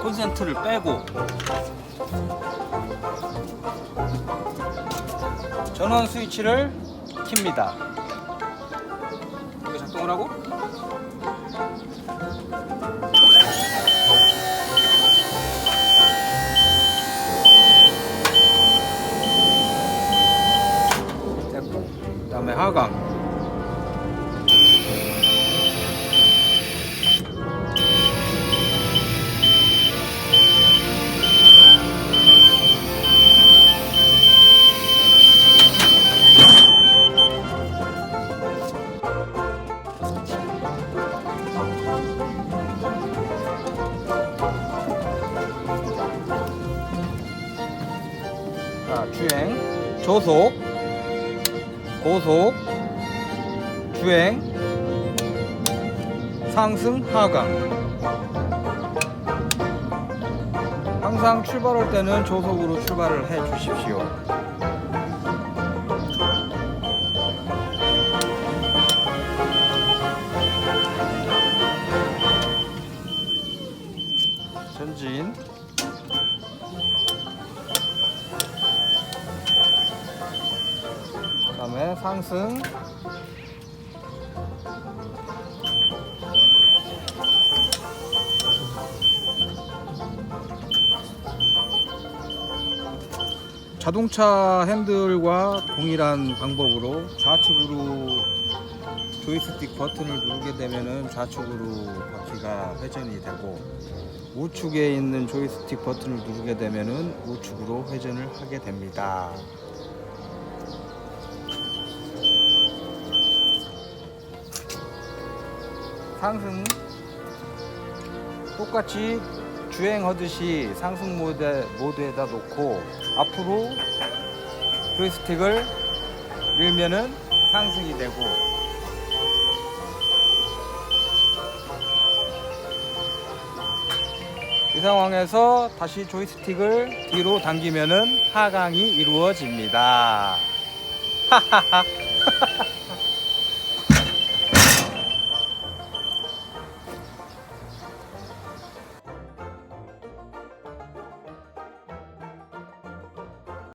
콘센트를 빼고. 전원 스위치를 킵니다. 이거 작동을 하고. 됐고 그다음에 하강 주행, 조속, 고속, 주행, 상승, 하강. 항상 출발할 때는 조속으로 출발을 해 주십시오. 전진. 그다음에 상승 자동차 핸들과 동일한 방법으로 좌측으로 조이스틱 버튼을 누르게 되면은 좌측으로 바퀴가 회전이 되고 우측에 있는 조이스틱 버튼을 누르게 되면은 우측으로 회전을 하게 됩니다. 상승 똑같이 주행하듯이 상승 모드, 모드에다 놓고 앞으로 조이스틱을 밀면은 상승이 되고 이 상황에서 다시 조이스틱을 뒤로 당기면은 하강이 이루어집니다. 하하하.